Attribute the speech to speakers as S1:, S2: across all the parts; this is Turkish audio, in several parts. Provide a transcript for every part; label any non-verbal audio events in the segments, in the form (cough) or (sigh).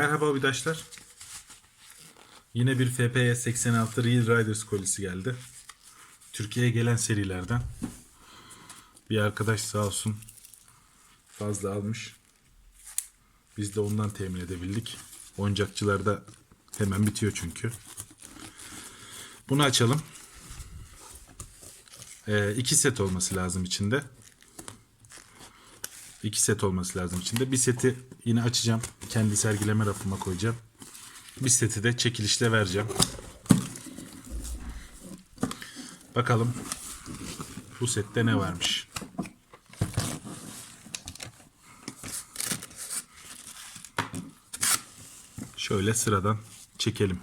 S1: Merhaba arkadaşlar. Yine bir FPS 86 Real Riders kolisi geldi. Türkiye'ye gelen serilerden. Bir arkadaş sağ olsun fazla almış. Biz de ondan temin edebildik. Oyuncakçılarda hemen bitiyor çünkü. Bunu açalım. Ee, iki set olması lazım içinde. İki set olması lazım içinde. Bir seti yine açacağım. Kendi sergileme rafıma koyacağım. Bir seti de çekilişle vereceğim. Bakalım bu sette ne varmış. Şöyle sıradan çekelim.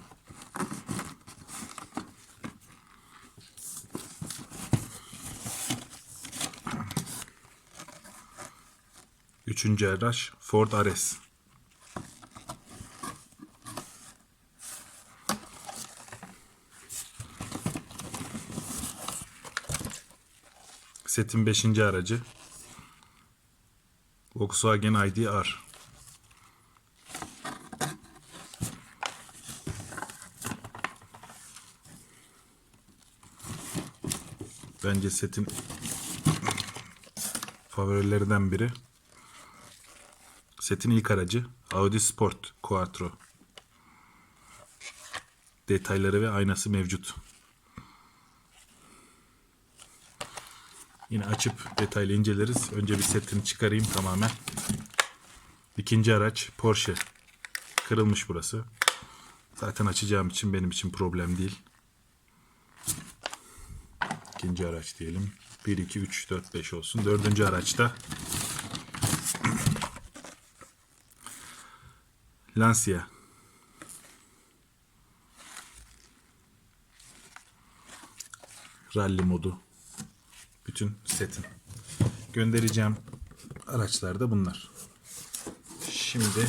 S1: Üçüncü araç Ford Ares. Setin beşinci aracı Volkswagen ID.R. Bence setin favorilerinden biri. Setin ilk aracı Audi Sport Quattro. Detayları ve aynası mevcut. Yine açıp detaylı inceleriz. Önce bir setini çıkarayım tamamen. İkinci araç Porsche. Kırılmış burası. Zaten açacağım için benim için problem değil. İkinci araç diyelim. 1, 2, 3, 4, 5 olsun. Dördüncü araçta Lancia. Rally modu. Bütün setin. Göndereceğim araçlar da bunlar. Şimdi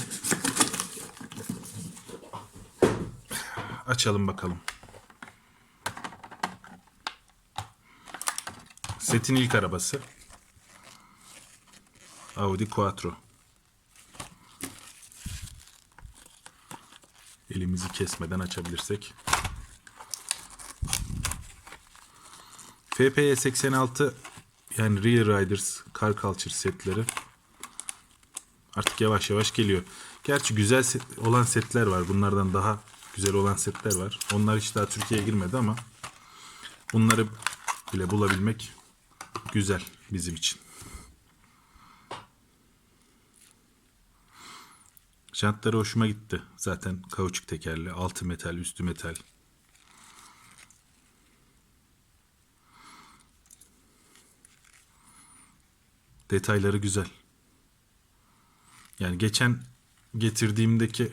S1: açalım bakalım. Setin ilk arabası. Audi Quattro. Elimizi kesmeden açabilirsek. FP'ye 86 yani Real Riders Car Culture setleri artık yavaş yavaş geliyor. Gerçi güzel set, olan setler var. Bunlardan daha güzel olan setler var. Onlar hiç daha Türkiye'ye girmedi ama bunları bile bulabilmek güzel bizim için. Jantları hoşuma gitti. Zaten kauçuk tekerli, altı metal, üstü metal. Detayları güzel. Yani geçen getirdiğimdeki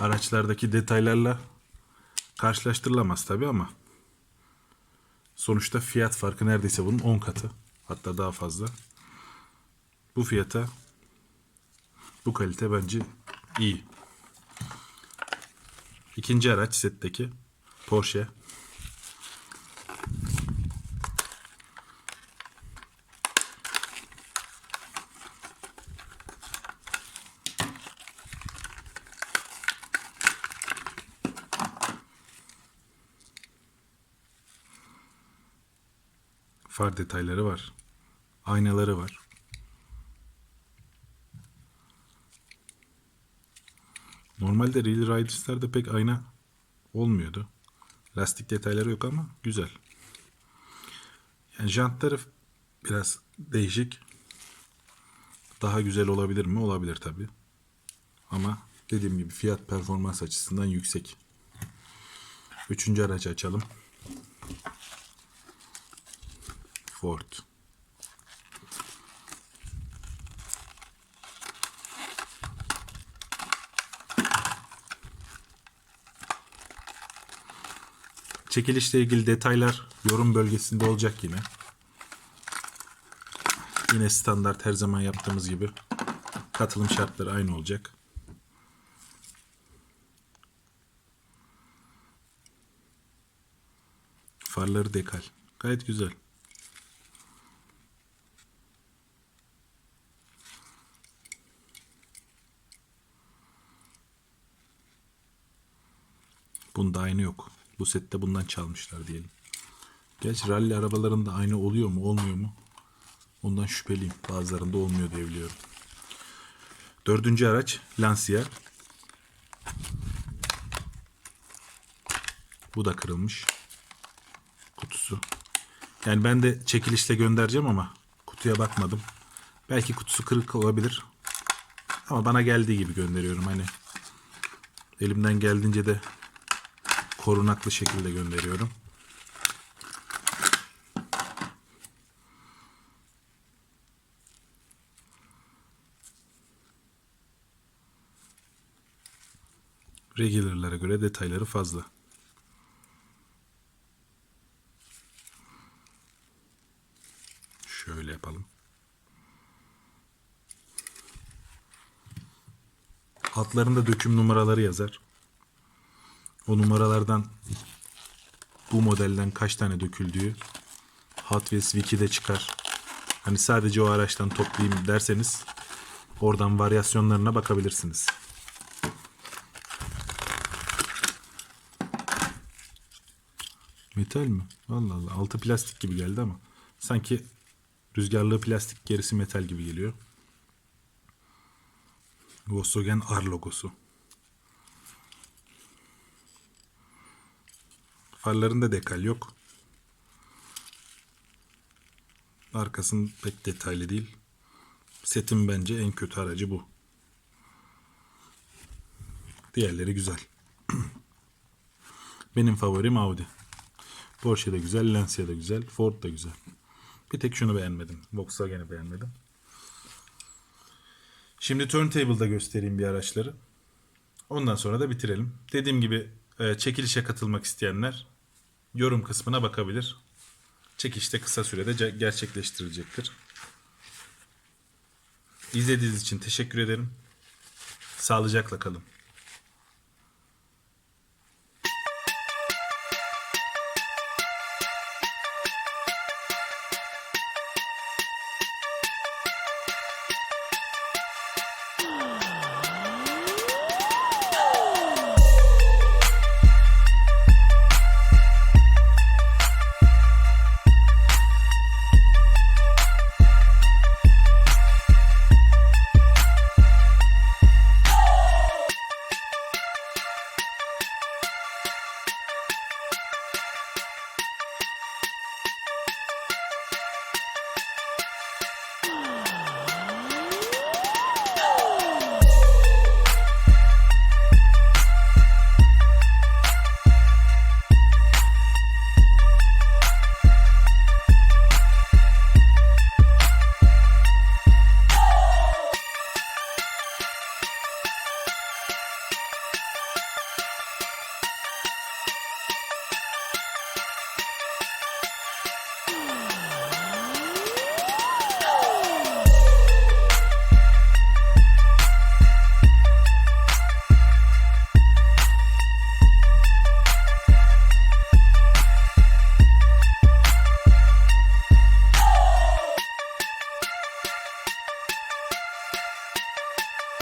S1: araçlardaki detaylarla karşılaştırılamaz tabi ama sonuçta fiyat farkı neredeyse bunun 10 katı. Hatta daha fazla. Bu fiyata bu kalite bence iyi. İkinci araç setteki Porsche. Far detayları var. Aynaları var. Normalde Real Riders'larda pek ayna olmuyordu. Lastik detayları yok ama güzel. Yani jantları biraz değişik. Daha güzel olabilir mi? Olabilir tabi. Ama dediğim gibi fiyat performans açısından yüksek. Üçüncü aracı açalım. Ford. Çekilişle ilgili detaylar yorum bölgesinde olacak yine. Yine standart her zaman yaptığımız gibi katılım şartları aynı olacak. Farları dekal. Gayet güzel. Bunda aynı yok. Bu sette bundan çalmışlar diyelim. Gerçi rally arabalarında aynı oluyor mu olmuyor mu? Ondan şüpheliyim. Bazılarında olmuyor diye biliyorum. Dördüncü araç Lancia. Bu da kırılmış. Kutusu. Yani ben de çekilişle göndereceğim ama kutuya bakmadım. Belki kutusu kırık olabilir. Ama bana geldiği gibi gönderiyorum. Hani elimden geldiğince de korunaklı şekilde gönderiyorum. Regular'lara göre detayları fazla. Şöyle yapalım. Altlarında döküm numaraları yazar. O numaralardan bu modelden kaç tane döküldüğü Hot Wheels Wiki'de çıkar. Hani sadece o araçtan toplayayım derseniz oradan varyasyonlarına bakabilirsiniz. Metal mi? Allah Allah. Altı plastik gibi geldi ama. Sanki rüzgarlı plastik gerisi metal gibi geliyor. Volkswagen R logosu. Farlarında dekal yok. Arkasının pek detaylı değil. Setin bence en kötü aracı bu. Diğerleri güzel. (clears throat) Benim favorim Audi. Porsche de güzel, Lancia da güzel, Ford da güzel. Bir tek şunu beğenmedim. Volkswagen'i beğenmedim. Şimdi turntable'da göstereyim bir araçları. Ondan sonra da bitirelim. Dediğim gibi e, çekilişe katılmak isteyenler yorum kısmına bakabilir. Çekilişte de kısa sürede ce- gerçekleştirilecektir. İzlediğiniz için teşekkür ederim. Sağlıcakla kalın.